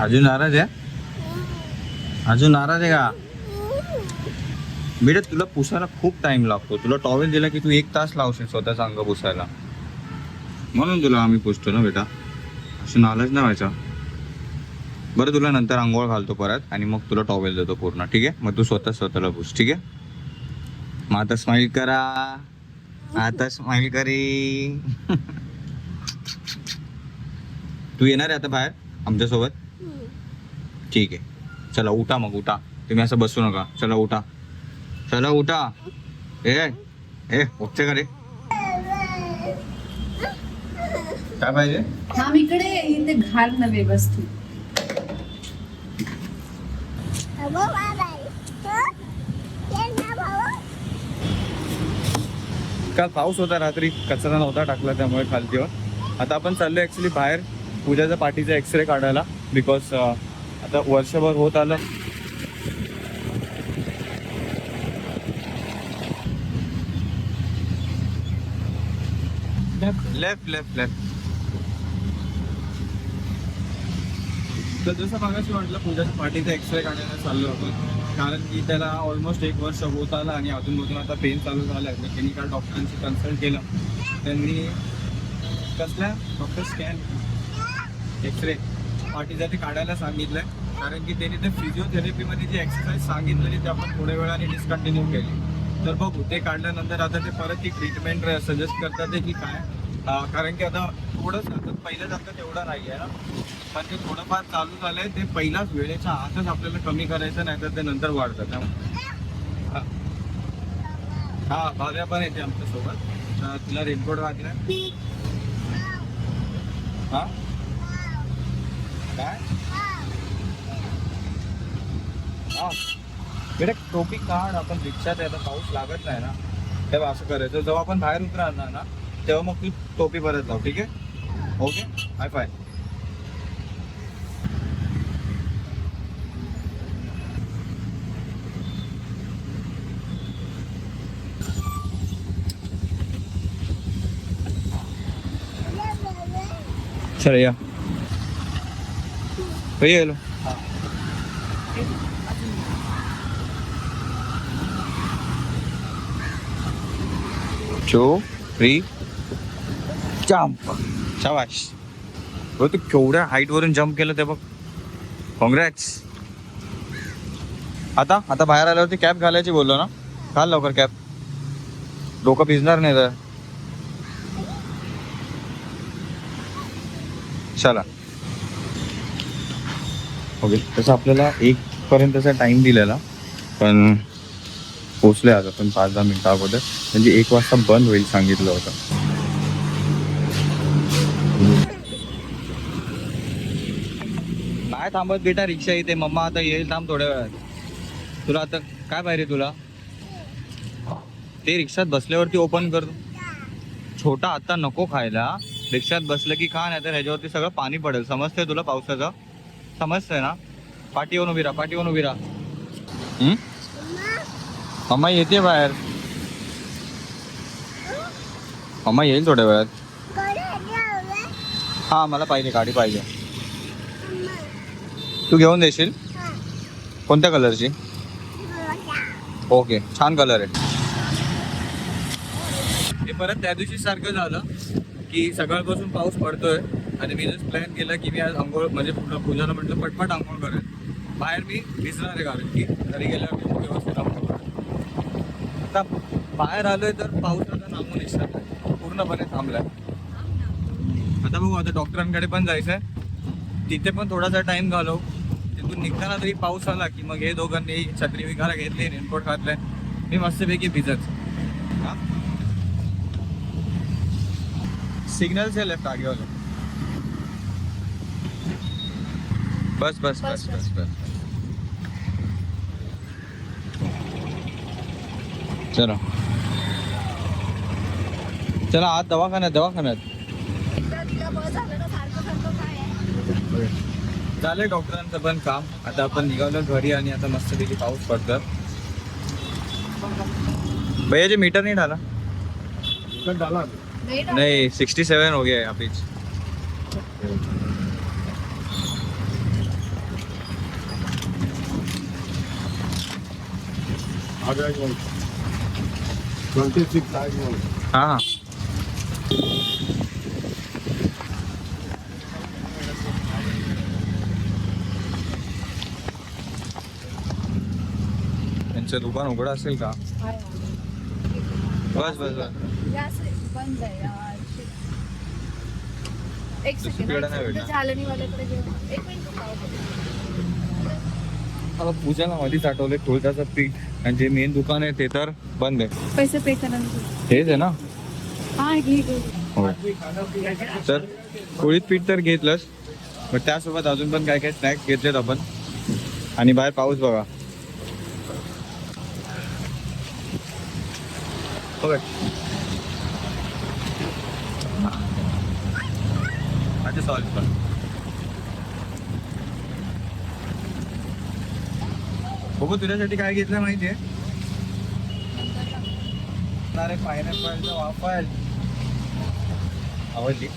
अजून नाराज आहे? अजून नाराज आहे का? बेटा तुला पुसायला खूप टाइम लागतो. तुला टॉवेल दिला की तू एक तास लावशील स्वतःचा अंग पुसायला. म्हणून तुला आम्ही पुसतो ना बेटा. असं नालाच ना व्हायचा. बरं तुला नंतर आंघोळ घालतो परत आणि मग तुला टॉवेल देतो पूर्ण. ठीक आहे? मग तू स्वतः स्वतःला पुस. ठीक आहे? मग आता स्माईल करा. आता स्माईल करी. तू येणार आहे आता बाहेर? आमच्यासोबत? ठीक आहे. चला उठा मग उठा. तुम्ही असं बसू नका. चला उठा. चला उठा. ए ए उठते का रे? काय पाहिजे? थांब इकडे इथे घाल ना व्यवस्थित. काल पाऊस होता रात्री कचरा नव्हता टाकला त्यामुळे खालतीवर. आता आपण चाललो ॲक्च्युली बाहेर. पूजाच्या पाठीचा एक्सरे काढायला बिकॉज आता वर्षभर होत आलं. लेफ्ट लेफ्ट लेफ्ट तर जसं मागाशी म्हटलं पूजाच्या पाठीचा एक्सरे काढायला चाललो आपण कारण की त्याला ऑलमोस्ट एक वर्ष होत आलं आणि अजूनमधून आता पेन चालू झालं आहे. त्यांनी काल डॉक्टरांशी कन्सल्ट केलं. त्यांनी कसल्या डॉक्टर स्कॅन एक्सरे पाठीचा ते काढायला सांगितलंय. कारण की त्यांनी ते फिजिओथेरपीमध्ये जी एक्सरसाइज सांगितलेली ते आपण थोड्या वेळाने डिस्कंटिन्यू केली. तर बघू ते काढल्यानंतर आता ते परत ती ट्रीटमेंट सजेस्ट करतात की काय. कारण की आता थोडंसं आता पहिल्यासारखं तेवढं नाही आहे ना. पण ते थोडंफार चालू झालंय ते पहिलाच वेळेच्या आतच आपल्याला कमी करायचं नाही तर ते नंतर वाढतं. त्यामुळे हा. हा भाव्या पण येते आमच्यासोबत. तिला रेनकोट घातलाय हा? काय? हा बेटा टोपी काढ आपण रिक्षात आहे तर पाऊस लागत नाही ना. तेव्हा असं करायचं. जेव्हा आपण बाहेर उतरणार ना तेव्हा मग तू टोपी परत लाव ठीक आहे? ओके? हाय फाय. चल या. कधी गेलो चो फ्री जम्प शाबाश. हो तू केवढ्या हाईट वरून जम्प केलं ते बघ. कॉंग्रॅट्स आता आता बाहेर आल्यावरती कॅप घालायची बोललो ना? घाल लवकर कॅप डोकं भिजणार नाही तर. चला. ओके तसं आपल्याला एक पर्यंतचा टाइम दिलेला पण पोचले आज आपण पाच दहा मिनटं अगोदर. म्हणजे एक वाजता बंद होईल सांगितलं होतं. काय थांबत बेटा रिक्षा इथे मम्मा आता येईल थांब थोड्या वेळात. तुला आता काय पाहिजे तुला? ते रिक्षात बसल्यावरती ओपन कर. छोटा आता नको खायला. रिक्षात बसलं की खा नाही तर ह्याच्यावरती सगळं पाणी पडेल. समजतंय तुला पावसाचं? समजतंय ना? पाठी येऊन उभी राहा पाठी येऊन उभी राहा. हम्म? अम्मा येते बाहेर. अम्मा येईल थोड्या वेळात. हा मला पाहिजे गाडी पाहिजे. तू घेऊन देशील? कोणत्या कलरची? ओके छान कलर आहे. हे परत त्या दिवशी सारखं झालं की सकाळपासून पाऊस पडतोय. आणि मी जस्ट प्लॅन केला की मी आज आंघोळ म्हणजे पूर्ण पूजाला म्हटलं पटपट आंघोळ करेन. बाहेर मी भिजणार आहे कारण की घरी गेल्यावर मी व्यवस्थित आंघोळ करेल आता बाहेर आलोय तर पाऊस आता थांबून नाही पूर्णपणे थांबलाय. आता बघू आता डॉक्टरांकडे पण जायचंय. तिथे पण थोडासा टाइम घालव. तिथून निघताना तरी पाऊस आला की मग हे दोघांनी छत्री विकायला घेतली रेनकोट घातलाय. मी मस्तपैकी भिजत. हा? सिग्नल से लेफ्ट आगे वाले. बस बस बस बस बस चलो. चला आज दवाखान्यात दवाखान्यात. झालंय डॉक्टरांचं पण काम. आता आपण निघालो घरी आणि आता मस्तपैकी पाऊस पडतं भैया जी मीटर नहीं डाला नाही नहीं सिक्सटी सेवन हो गया है. यहाँ पे हा. हा त्यांचं दुकान उघडं असेल का? बस बस बस. बंद आहे यार. एक दुसरी सेकंड पेढा नाही भेटणार. झालनीवाल्याकडे घेऊ एक मिनिट. आता पूजाला मध्येच आठवले कोळत्याचं पीठ. आणि जे मेन दुकान आहे ते तर बंद आहे. पैसे पे करायला हेच आहे ना? हा घे घे. हो तर कोळीत पीठ तर घेतलंच. पण त्यासोबत अजून पण काय काय स्नॅक्स घेतलेत आपण. आणि बाहेर पाऊस बघा. अच्छा सॉरी सॉरी बघू तुझ्यासाठी काय घेतलं माहितीये अरे पायनॅपलचा वापर आवडली.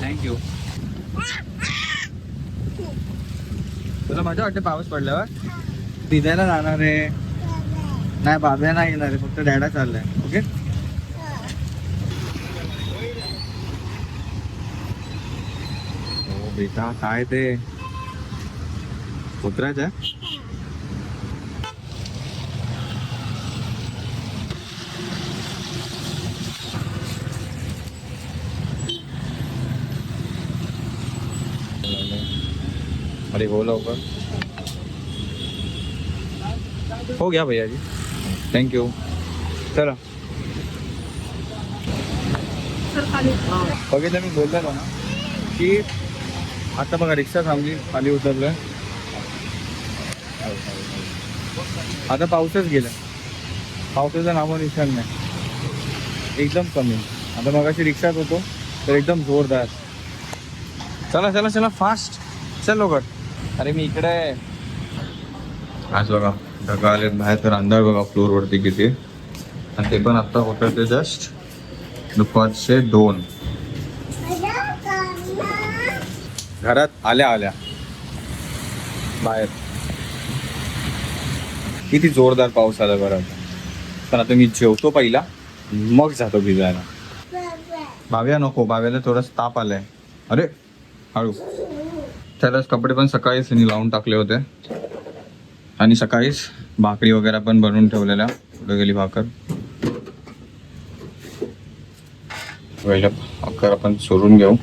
थँक्यू तुला मजा वाटते पाऊस पडल्यावर? भिजायला जाणार आहे. नाही बाब्या नाही येणार आहे फक्त डॅडा चाललाय ओके हो बेटा काय ते? कुत्र्याचं आहे? अरे हो लवकर. हो गया भैया जी थँक्यू चला. बघितलं मी बोललेलो ना की आता बघा रिक्षा थांबली खाली उतरलं आता पाऊसच गेला पावसाचं नावं निशाण नाही. एकदम कमी. आता मग अशी रिक्षात होतो तर एकदम जोरदार. चला चला चला फास्ट चल लवकर. अरे मी इकडे आहे. आज बघा ढगा आले बाहेर तर अंधार बघा फ्लोर वरती किती. आणि ते पण आता होतं ते जस्ट दुपारचे दोन. घरात आल्या आल्या. बाहेर. किती जोरदार पाऊस आला बरं पण आता मी जेवतो पहिला मग जातो भिजायला. बाव्या नको बाव्याला थोडासा ताप आलाय. अरे हळू. त्यालाच कपडे पण सकाळीच मी लावून टाकले होते. आणि सकाळीच भाकरी वगैरे पण बनवून ठेवलेल्या. पुढे गेली भाकर. वेळ भाकर आपण सोडून घेऊ.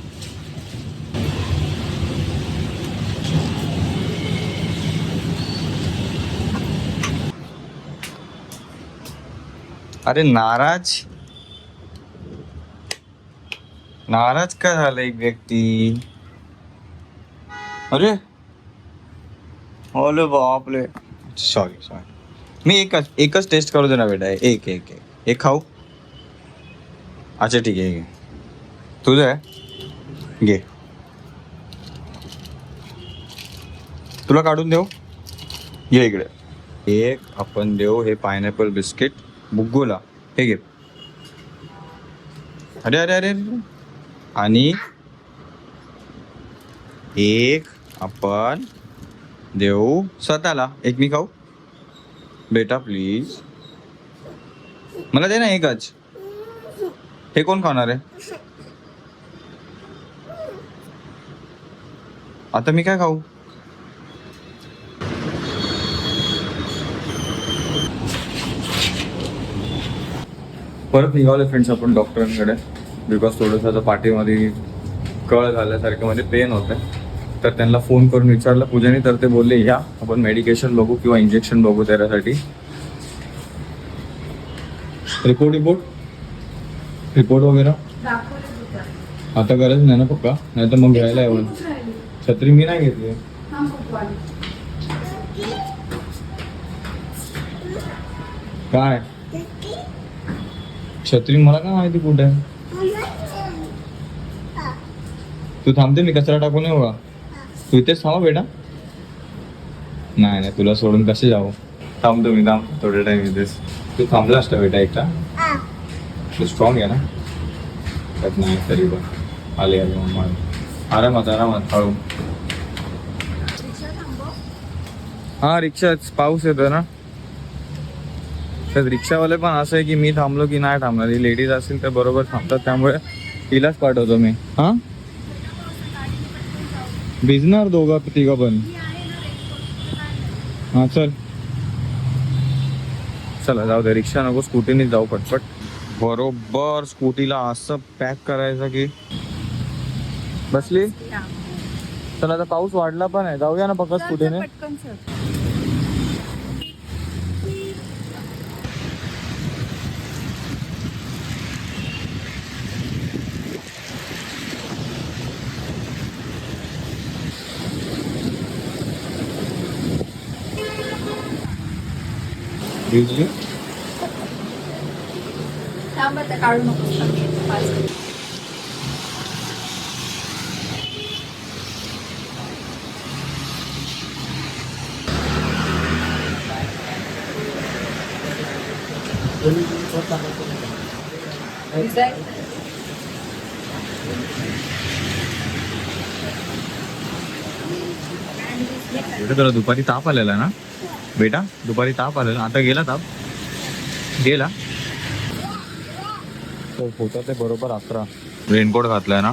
अरे नाराज? नाराज का झालं एक व्यक्ती? अरे? अरे बापले सॉरी सॉरी मी एकच एकच टेस्ट करू दे ना बेटा. एक एक एक. एक खाऊ? अच्छा ठीक आहे तुझं आहे. घे. तुला काढून देऊ? घे इकडे. एक आपण देऊ हे पायनॅपल बिस्किट बुग्गोला हे घे. अरे अरे अरे आणि एक आपण देऊ स्वतःला. एक मी खाऊ. बेटा प्लीज मला दे ना एकच. हे कोण खाणार आहे? आता मी काय खाऊ? परत निघालो फ्रेंड्स आपण डॉक्टरांकडे बिकॉज थोडंसं आता पाठीमध्ये कळ झाल्यासारखं म्हणजे पेन होतं तर त्यांना फोन करून विचारलं पूजाने तर ते बोलले या आपण मेडिकेशन बघू किंवा इंजेक्शन बघू त्याच्यासाठी. रिपोर्ट रिपोर्ट रिपोर्ट वगैरे? आता गरज नाही ना पक्का नाही तर मग घ्यायला येऊन छत्री मी नाही घेतली. काय? छत्री मला काय माहिती कुठे? तू थांबते मी कचरा टाकून येऊ का? तू इथेच थांबा बेटा. नाही नाही तुला सोडून कसे जाऊ? थांबतो मी थांब. थोडे टाइम येतेस तू थांबलास का बेटा एकटा? तू स्ट्रॉंग आहे ना? त्यात नाही तरी पण आले आले मम्मा. आरामात आरामात हळू. हा रिक्षाच. पाऊस येतो ना? तर रिक्षावाले पण असं आहे की मी थांबलो की नाही थांबणार. ही लेडीज असतील तर बरोबर थांबतात. त्यामुळे तिलाच पाठवतो मी. हा? भिजणार दोघं तिघं पण. हा चल. चला जाऊ दे. रिक्षा नको स्कूटीने जाऊ पटपट. बरोबर स्कूटीला असं पॅक करायचं की. बसली? चला आता पाऊस वाढला पण आहे. जाऊया ना पक्का स्कूटीने? पटकन सर भिजली थांब आता काढू नको बेटा तुला दुपारी ताप आलेला ना बेटा दुपारी ताप आलेला. आता गेला ताप. गेला. तो होता ते बरोबर अकरा. रेनकोट घातलाय ना?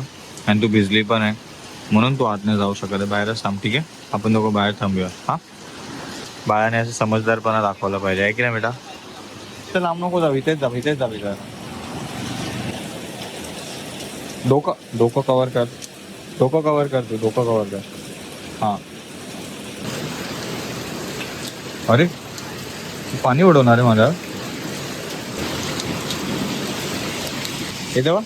आणि तू भिजली पण आहे. म्हणून तू आत नाही जाऊ शकत आहे बाहेरच थांब ठीक आहे? आपण दोघं बाहेर थांबूया. हा? बाळाने असं समजदारपणा दाखवला पाहिजे. आहे की नाही बेटा? तर लांब नको जाऊ. इथेच जाऊ इथेच जाऊ इथं. डोकं डोकं कवर कर. डोकं कवर कर तू. डोकं कवर कर. हां. अरे पाणी उडवणार आहे माझ्या येते बा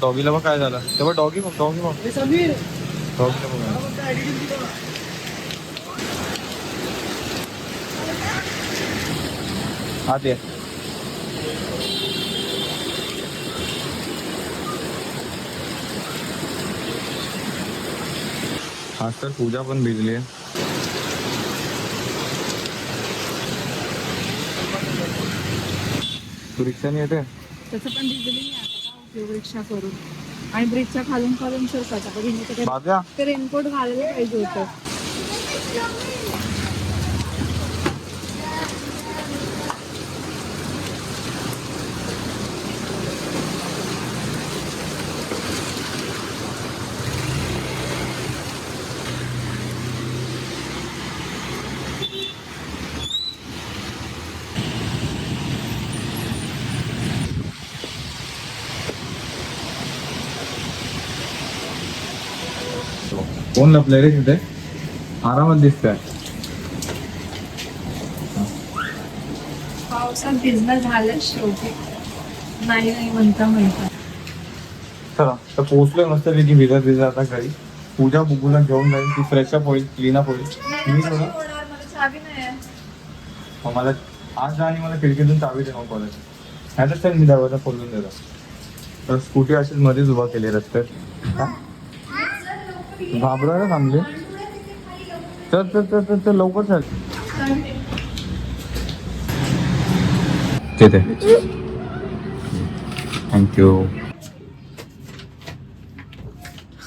डॉगीला बघ काय झालं. तेव्हा डॉगी बघ डॉगी बघ. डॉगीला बघ. हा ते आज तर पूजा पण भिजली आहे. तू रिक्षाने येते तसं पण भिजली नाही आता. उपयोग रिक्षा करून आणि ब्रिजच्या खालून खालून शिरकाचा रेनकोट घालायला पाहिजे होतं. कोण लपलंय रे तिथे. आरामात दिसतंय. पावसात भिजणं झालं शेवटी. नाही नाही म्हणता म्हणता. चला तर पोहोचलोय मस्त पैकी भिजत भिजत आता घरी. पूजा बुगूला घेऊन जाईल ती फ्रेशअप होईल क्लीनअप होईल. मी थोडं चावी नाही आहे. मग मला आज जा आणि मला खिडकीतून चावी दे मग कॉलेज नाही तर मी दरवाजा खोलून देतो. तर स्कूटी अशीच मध्येच उभा केली रस्त्यात. हा? घाबरायला थांबले. चल चल चल चल चल, लवकर चल. तिथे. थँक्यू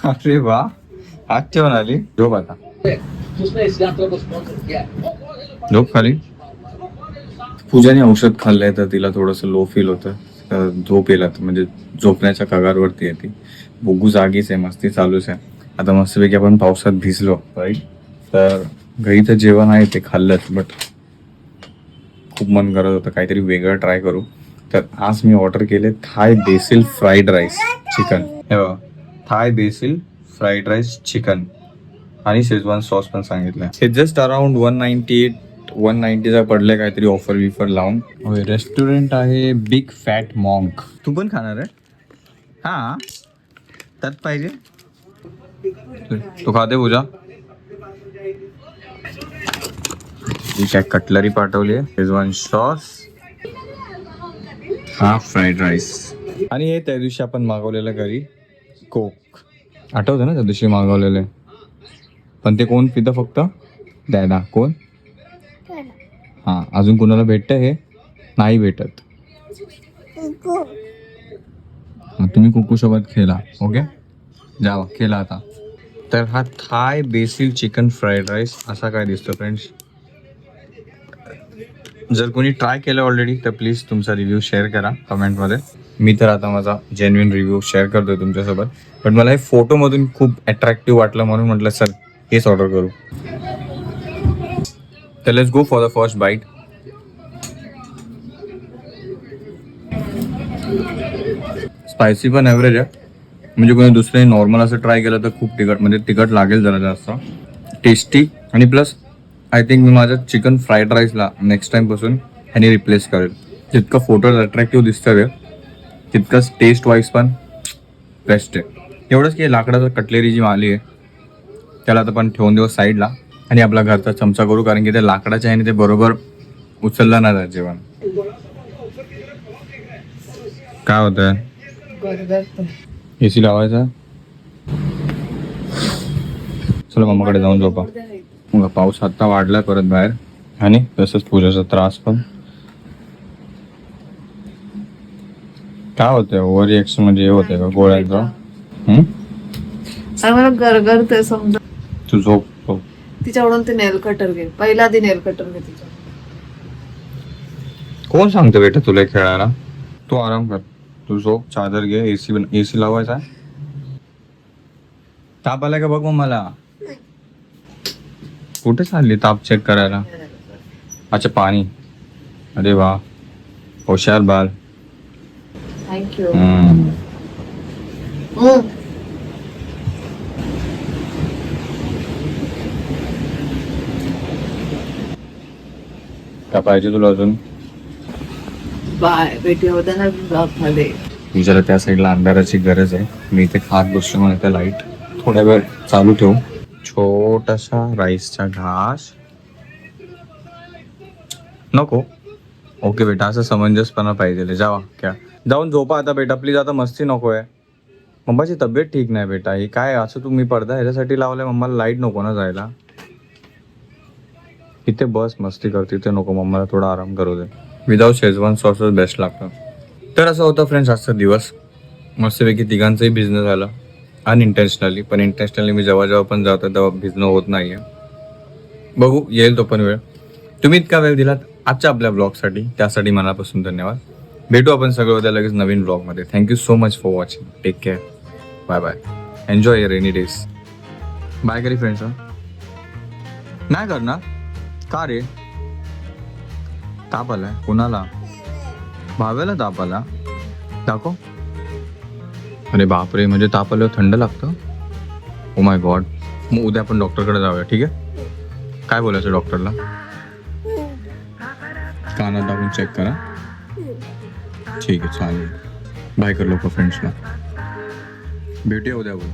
अरे वा आज ठेवून आली झोप आता. झोप खाली. पूजाने औषध खाल्लंय तर तिला थोडंसं लो फील होतं. झोप येईल आता. म्हणजे झोपण्याच्या कगारवरती येते बुगू जागीच आहे, मस्ती चालूच आहे. आता मस्तपैकी आपण पावसात भिजलो राईट तर घरी तर जेवण आहे ते खाल्लंच बट खूप मन करत होतं काहीतरी वेगळं ट्राय करू. तर आज मी ऑर्डर केले Thai basil fried rice chicken हे बघा Thai basil fried rice chicken आणि शेजवान सॉस पण सांगितलं. हे just around one ninety eight one नाईन्टीचा पडले काहीतरी ऑफर विफर लावून. होय रेस्टॉरंट आहे बिग फॅट मॉन्क तू पण खाणार आहे? हा. त्यात पाहिजे. तू खाते पूजा. ही काय कटलरी पाठवली आहे? शेजवान सॉस हा फ्राईड राईस आणि हे त्या दिवशी आपण मागवलेलं घरी कोक. आठवतं ना त्या दिवशी मागवलेलं? पण ते कोण पितं फक्त? दादा. कोण? हां अजून कोणाला भेटतं हे? नाही भेटत. तुम्ही कुकू सोबत खेळा ओके? जावा खेळा आता. तर हा Thai basil chicken fried rice असा काय दिसतो फ्रेंड्स? जर कोणी ट्राय केलं ऑलरेडी तर प्लीज तुमचा रिव्ह्यू शेअर करा कमेंटमध्ये मी तर आता माझा जेन्युन रिव्ह्यू शेअर करतोय तुमच्यासोबत. पण मला हे फोटोमधून खूप अट्रॅक्टिव्ह वाटलं म्हणून म्हटलं सर हेच ऑर्डर करू. तर let's go for the first bite spicy पण ॲव्हरेज आहे. म्हणजे कोणी दुसरे नॉर्मल असं ट्राय केलं तर खूप तिखट म्हणजे तिखट लागेल जरा जास्त. टेस्टी आणि प्लस आय थिंक मी माझ्या चिकन फ्राईड राईसला नेक्स्ट टाईमपासून ह्याने रिप्लेस करेल. जितकं फोटो अट्रॅक्टिव्ह दिसतं ते तितकंच टेस्ट वाईज पण बेस्ट आहे. एवढंच की लाकडाचं कटलेरी जी माली आहे त्याला आता पण ठेवून देऊ साईडला आणि आपला घरचा चमचा करू कारण की ते लाकडाच्या ह्याने ते बरोबर उचललं नाही जात जेवण. काय होतंय एसी लावायचा चला मम्माकडे जाऊन झोपा. मग पाऊस आता वाढलाय परत बाहेर. आणि तसंच पूजाचा त्रास पण. काय होतंय ओव्हर रिएक्शन म्हणजे हे होतंय का? गोळ्यांचं हम्म? मला गरगरते समजा. तू झोप झोप. तिच्याकडून ते नेल कटर घे. पहिला आधी नेल कटर घे तिच्या कोण सांगतो बेटा तुला हे खेळायला? तू आराम कर. तू झोप चादर घे एसी एसी लावायचा? ताप आलाय का बघ मग मला? कुठे चालली ताप चेक करायला? अच्छा पाणी. अरे वा. हुशार बाल थँक्यू. काय पाहिजे तुला अजून? बाय होत्या ना ब्लॉगमध्ये पूजाला त्या साईडला अंधाराची गरज आहे. मी इथे खात बसलो म्हणून त्या लाइट थोड्या वेळ चालू ठेवू. छोटासा राईसचा घास. नको. ओके बेटा असं समंजसपणा पाहिजे जावा क्या. जाऊन झोपा आता बेटा प्लीज आता मस्ती नको आहे. मम्माची तब्येत ठीक नाही बेटा. हे काय असं तुम्ही पडदा ह्याच्यासाठी लावलंय मम्माला लाइट नको ना जायला. इथे बस मस्ती करते. इथे नको मम्माला थोडा आराम करू दे. विदाऊट शेजवान सॉसच बेस्ट लागतं. तर असं होतं फ्रेंड्स आजचा दिवस. मस्तपैकी तिघांचाही बिझनेस झालं. अनइंटेन्शनली पण इंटेन्शनली मी जेव्हा जेव्हा पण जातो तेव्हा भिजणं होत नाही आहे बघू येईल तो पण वेळ. तुम्ही इतका वेळ दिलात आजच्या आपल्या ब्लॉगसाठी त्यासाठी मनापासून धन्यवाद. भेटू आपण सगळं उद्या लगेच नवीन ब्लॉगमध्ये thank you so much for watching take care bye bye enjoy your rainy days bye curry friends नाही करणार. का रे? ताप आलाय कुणाला? भाव्याला ताप आला दाखव. अरे बापरे म्हणजे ताप आल्यावर थंड लागतं? ओ माय गॉड मग उद्या आपण डॉक्टरकडे जाऊया ठीक आहे? काय बोलायचं डॉक्टरला? कानात दाबून चेक करा. ठीक आहे चालेल. बाय कर लोक फ्रेंड्सला भेटूया उद्या बोल